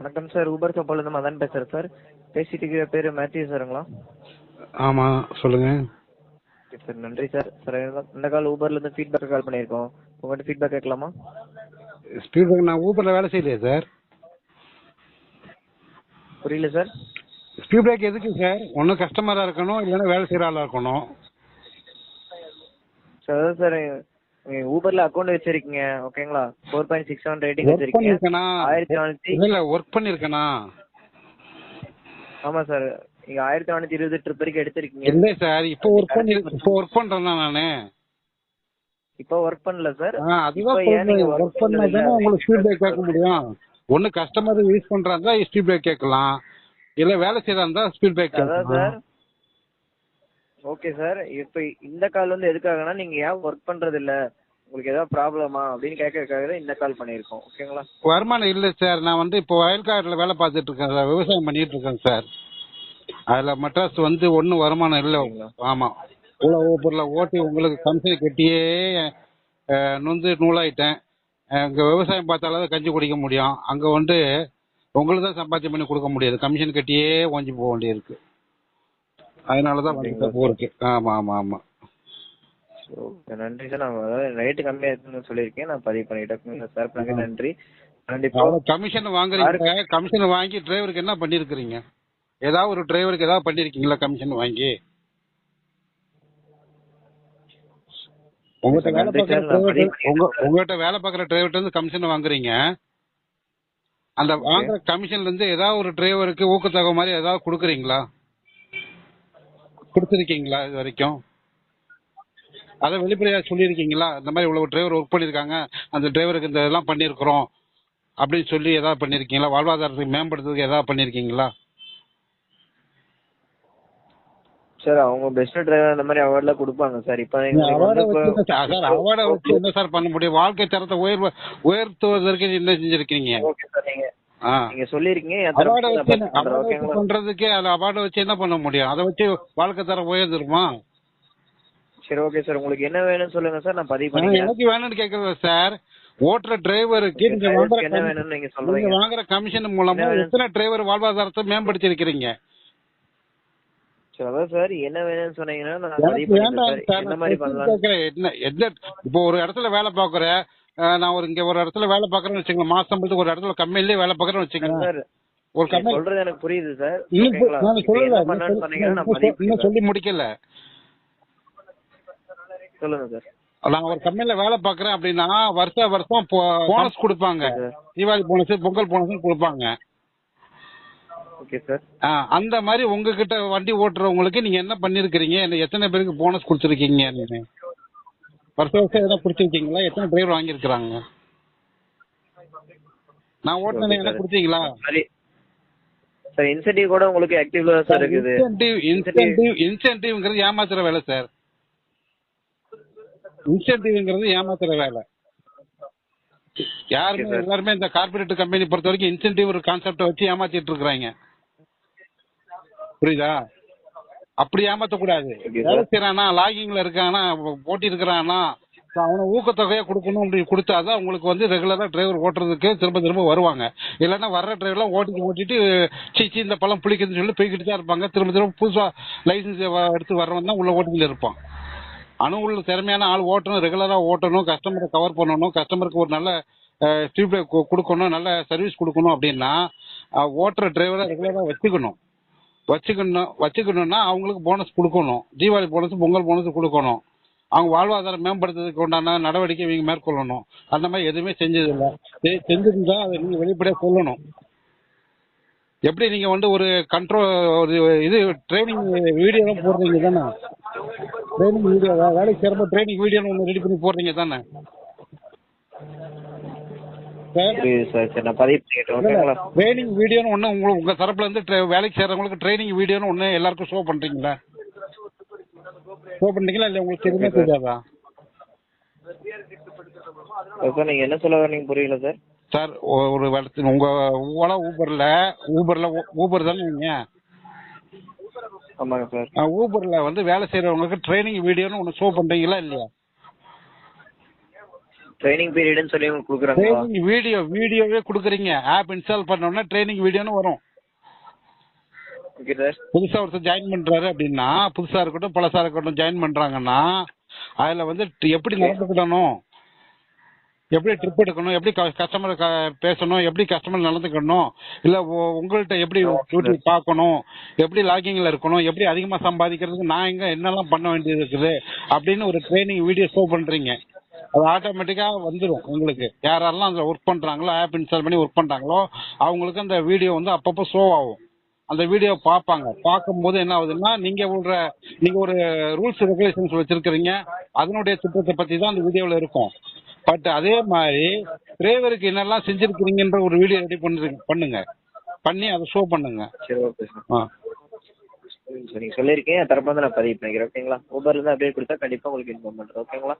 வணக்கம் sir. Uber கப்பல்லேருந்து Madan பேசுகிறேன் sir. பேசிட்டு இருக்கிற பேர் மேத்யூ சாருங்களா? ஆமா சொல்லுங்க. ஓகே சார் நன்றி சார். சார் இந்த கால் ஊபர்லேருந்து ஃபீட்பேக் கால் பண்ணியிருக்கோம். உங்கள்கிட்ட ஃபீட்பேக் கேட்கலாமா? ஸ்பீட் நான் ஊபர்ல வேலை செய்யலையே சார். புரியல சார். ஸ்பீட் பிரேக் எதுக்கு சார்? ஒன்றும் கஸ்டமரா இருக்கணும் இல்லைன்னா வேலை செய்யற ஆளா இருக்கணும். சார் சார் ஊபரில் அக்கௌண்ட் வச்சிருக்கீங்க ஓகேங்களா four point six seven rating வச்சிருக்கீங்க. ஆயிரத்தி நானூற்றி இல்ல ஒர்க் பண்ணிருக்கனா? ஆமாம் சார் நீங்கள் ஆயிரத்தி நானூற்றி இருபது ட்ரிப் வரைக்கும் எடுத்திருக்கீங்க. இல்ல சார் இப்போ ஒர்க் பண்ணி இப்போ ஒர்க் பண்றேன்னா நானு. இப்போ ஒர்க் பண்ணல சார் அதுதான் நீங்க ஒர்க் பண்ணா பண்ணல? தானே உங்களுக்கு ஸ்பீட் பிரேக் கேட்க முடியும். ஒன்னு கஸ்டமர் யூஸ் பண்றாங்க ஸ்பீட் பிரேக் கேட்கலாம். இல்ல வேலை செய்யறா இருந்தா ஸ்பீட் பிரேக் அதான் சார் கேட்கலாம் ஓகே சார் இப்போ இந்த கால் வந்து எதுக்காகனா நீங்க ஏன் ஒர்க் பண்றது இல்ல உங்களுக்கு ஏதாவது ப்ராப்ளமா அப்படின்னு கேட்கறதுக்காக தான் இந்த கால் பண்ணியிருக்கோம். ஓகேங்களா வருமானம் இல்ல சார் நான் வந்து இப்போ வயல்காட்டுல வேலை பார்த்துட்டு இருக்கேன் சார் விவசாயம் பண்ணிட்டு இருக்கேன் சார் அதுல மெட்ராஸ் வந்து ஒன்றும் வருமானம் இல்ல? ஆமா. உழவு பொருளை ஓட்டி உங்களுக்கு கம்பெனி கட்டியே நொந்து நூலாயிட்டேன். அஹ், இங்க விவசாயம் பார்த்தாலும் கஞ்சி குடிக்க முடியும். அங்க வந்து உங்களுக்கு தான் சம்பாத்தியம் பண்ணி கொடுக்க முடியாது. கமிஷன் கட்டியே ஓஞ்சி போக வேண்டியிருக்கு. அதனாலதான் அப்படிங்களா? போருக்கு ஆமா ஆமா ஆமா. நன்றி சார். நான் ரேட்டு கம்மியா இருக்குன்னு சொல்லியிருக்கேன். நான் பதிவு பண்ணிட்டேன். சார் நன்றி. கண்டிப்பா கமிஷன் வாங்குறீங்க. கமிஷன் வாங்கி டிரைவருக்கு என்ன பண்ணிருக்கிறீங்க? ஏதாவது ஒரு டிரைவருக்கு ஏதாவது பண்ணிருக்கீங்களா கமிஷன் வாங்கி? உங்ககிட்ட வேலை பார்க்குற டிரைவர்கிட்ட இருந்து கமிஷன் வாங்குறீங்க. அந்த வாங்குற கமிஷன்ல இருந்து ஏதாவது ஒரு டிரைவருக்கு ஊக்கத்தொகை மாதிரி ஏதாவது கொடுக்குறீங்களா? கொடுத்துருக்கீங்களா இது வரைக்கும்? அதை வெளிப்படையா சொல்லியிருக்கீங்களா? இந்த மாதிரி இவ்வளவு டிரைவர் ஒர்க் பண்ணியிருக்காங்க அந்த டிரைவருக்கு இந்த இதெல்லாம் பண்ணியிருக்கிறோம் அப்படின்னு சொல்லி ஏதாவது பண்ணியிருக்கீங்களா? வாழ்வாதாரத்துக்கு மேம்படுத்துறதுக்கு ஏதாவது பண்ணியிருக்கீங்களா? சார் அவங்க பெஸ்ட் டிரைவர் அந்த மாதிரி அவார்ட்லாம் கொடுப்பாங்க சார் இப்போ சார் அவார்டை வச்சு என்ன சார் பண்ண முடியும்? வாழ்க்கை தரத்தை உயர்வ உயர்த்துவதற்கு என்ன செஞ்சிருக்கீங்க? ஓகே சார் நீங்க ஆ நீங்க ஓகேங்களா? பண்றதுக்கு அது அவார்டை வச்சு என்ன பண்ண முடியும்? அதை வச்சு வாழ்க்கை தரம் உயர்ந்துருமா சரி ஓகே சார் உங்களுக்கு என்ன வேணும்னு சொல்லுங்க சார் நான் பதிவு பண்ணிக்கிறேன். எனக்கு வேணும்னு கேக்குறது சார் ஓட்டுற டிரைவருக்கு நீங்க வாங்குற என்ன வேணும்னு நீங்க சொல்றீங்க. வாங்குற கமிஷன் மூலமா? எத்தனை டிரைவர் வாழ்வாதாரத்தை மேம்படுத்தி இருக்கிறீங்க சரி என்ன வேணும்னு சொன்னீங்கன்னா நான் என்ன மாதிரி பண்ணலாம்? இப்போ ஒரு இடத்துல வேலை பாக்குறேன் நான் ஒரு இங்க ஒரு இடத்துல வேலை பாக்குறேன்னு வச்சுக்கோங்க. மாசம் சம்பளத்துக்கு ஒரு இடத்துல கம்பெனிலே வேலை பாக்குறேன்னு வச்சுக்கோங்க. ஒரு கம்பெனி சொல்றது எனக்கு புரியுது சார். நான் சொல்லல. இன்னும் சொல்லி- முடிக்கல. சொல்லுங்க சார். நான் ஒரு கம்பெனில வேலை பாக்குறேன் அப்படின்னா வருஷ வருஷம் போனஸ் கொடுப்பாங்க. தீபாவளி போனஸ் பொங்கல் போனஸ் கொடுப்பாங்க. அந்த மாதிரி உங்ககிட்ட வண்டி ஓட்டுறவங்களுக்கு நீங்க என்ன பண்ணிருக்கீங்க எத்தனை பேருக்கு போனஸ் கொடுத்துருக்கீங்க நீங்க வருஷம் எதாவது கொடுத்துருக்கீங்களா எத்தனை டிரைவர் வாங்கியிருக்கிறாங்க? நான் ஓட்டுனது என்ன கொடுத்தீங்களா? சரி. இன்சென்டிவ் கூட உங்களுக்கு ஆக்டிவ்ல தான் சார் இருக்குது. இன்சென்டிவ் இன்சென்டிவ் இன்சென்டிவ்ங்கிறது ஏமாத்துற வேலை சார். இன்சென்டிவ்ங்கிறது ஏமாத்துற வேலை. யாருமே. எல்லாருமே இந்த கார்பரேட் கம்பெனி பொறுத்த வரைக்கும் இன்சென்டிவ் ஒரு கான்செப்டை வச்சு ஏமாத்திட்டு இருக்கிறாங்க. புரியுதா? அப்படி ஏமாத்தக்கூடாது. வேலை செய்யறானா லாகிங்ல இருக்கானா போட்டி இருக்கிறானா அவனை ஊக்கத்தொகையா கொடுக்கணும் அப்படி கொடுத்தாதான் உங்களுக்கு வந்து ரெகுலரா டிரைவர் ஓட்டுறதுக்கு திரும்ப திரும்ப வருவாங்க. இல்லைன்னா வர்ற டிரைவர்லாம் ஓட்டிட்டு ஓட்டிட்டு சீச்சி இந்த பழம் புளிக்குதுன்னு சொல்லி போய்கிட்டு தான் இருப்பாங்க. திரும்ப திரும்ப புதுசா லைசன்ஸ் எடுத்து வர்றவன் தான் உள்ள ஓட்டிட்டு இருப்பான். அணுகுள்ள திறமையான ஆள் ஓட்டணும் ரெகுலரா ஓட்டணும் கஸ்டமரை கவர் பண்ணணும் கஸ்டமருக்கு ஒரு நல்ல ஃபீட்பேக் கொடுக்கணும் நல்ல சர்வீஸ் கொடுக்கணும் அப்படின்னா ஓட்டுற டிரைவரை ரெகுலரா வச்சுக்கணும். வச்சுக்கணும் வச்சுக்கணும்னா அவங்களுக்கு போனஸ் கொடுக்கணும். தீபாவளி போனஸ் பொங்கல் போனஸ் கொடுக்கணும். அவங்க வாழ்வாதாரம் மேம்படுத்துறதுக்கு உண்டான நடவடிக்கை இவங்க மேற்கொள்ளணும். அந்த மாதிரி எதுவுமே செஞ்சதில்லை. செ- செஞ்சிருந்தா அதை நீங்க வெளிப்படையா சொல்லணும். எப்படி நீங்க வந்து ஒரு கண்ட்ரோல் ஒரு இது ட்ரைனிங் வீடியோலாம் போடுறீங்க தானே? ட்ரைனிங் வீடியோ வேலைக்கு சேரும்போது ட்ரைனிங் வீடியோன்னு ஒன்று ரெடி பண்ணி போடுறீங்க தானே சார் புரியுது சார் சரி நான் பதிவு பண்ணிக்கிட்டேன் ஓகேங்களா ட்ரைனிங் வீடியோன்னு ஒன்று உங்களுக்கு உங்க தரப்புல இருந்து வேலைக்கு சேர்றவங்களுக்கு ட்ரைனிங் வீடியோன்னு ஒன்று எல்லாருக்கும் ஷோ பண்றீங்களா? ஷோ பண்றீங்களா? இல்லை உங்களுக்கு எதுவுமே தெரியாதா? சார் நீங்க என்ன சொல்ல வரீங்க புரியல சார். சார் ஒரு இடத்துல உங்க ஓலா ஊபர்ல ஊபர்ல ஊபர் தானே நீங்க? ஆமாங்க சார். ஊபர்ல வந்து வேலை செய்யறவங்களுக்கு ட்ரைனிங் வீடியோன்னு ஒன்று ஷோ பண்றீங்களா இல்லையா? ட்ரைனிங் பீரியட்னு சொல்லி உங்களுக்கு கொடுக்குறாங்களா? ட்ரைனிங் வீடியோ வீடியோவே கொடுக்குறீங்க. ஆப் இன்ஸ்டால் பண்ணோன்னா ட்ரைனிங் வீடியோன்னு வரும். ஓகே சார் புதுசா ஒருத்தர் ஜாயின் பண்றாரு அப்படின்னா புதுசா இருக்கட்டும் பழசா இருக்கட்டும் ஜாயின் பண்றாங்கன்னா அதுல வந்து எப்படி நடந்துக்கிடணும்? எப்படி ட்ரிப் எடுக்கணும்? எப்படி கஸ்டமர் பேசணும்? எப்படி கஸ்டமர் நடந்துக்கணும்? இல்ல உ- உங்கள்ட்ட எப்படி டியூட்டி பார்க்கணும்? எப்படி லாகிங்ல இருக்கணும்? எப்படி அதிகமா சம்பாதிக்கிறதுக்கு நான் எங்க என்னெல்லாம் பண்ண வேண்டியது இருக்குது? அப்படின்னு ஒரு ட்ரைனிங் வீடியோ ஷோ பண்றீங்க. அது ஆட்டோமேட்டிக்கா வந்துடும் உங்களுக்கு. யாரெல்லாம் அதுல ஒர்க் பண்றாங்களோ ஆப் இன்ஸ்டால் பண்ணி ஒர்க் பண்றாங்களோ அவங்களுக்கு அந்த வீடியோ வந்து அப்பப்போ ஷோ ஆகும். அந்த வீடியோ பார்ப்பாங்க. பார்க்கும்போது என்ன ஆகுதுன்னா நீங்க ஒரு நீங்க ஒரு ரூல்ஸ் ரெகுலேஷன்ஸ் வச்சிருக்கிறீங்க. அதனுடைய திட்டத்தை பத்தி தான் அந்த வீடியோல இருக்கும். பட் அதே மாதிரி டிரைவருக்கு என்னெல்லாம் செஞ்சிருக்கிறீங்கன்ற ஒரு வீடியோ ரெடி பண்ணுறீங்க பண்ணுங்க. பண்ணி அதை ஷோ பண்ணுங்க. சரி ஓகே சார் ஆ. நீங்கள் சொல்லியிருக்கீங்க. தரப்பு வந்து நான் பதிவு பண்ணிக்கிறேன் ஓகேங்களா ஊபர்லேருந்து அப்படியே கொடுத்தா கண்டிப்பாக உங்களுக்கு இன்ஃபார்ம் பண்ணுறேன் ஓகேங்களா?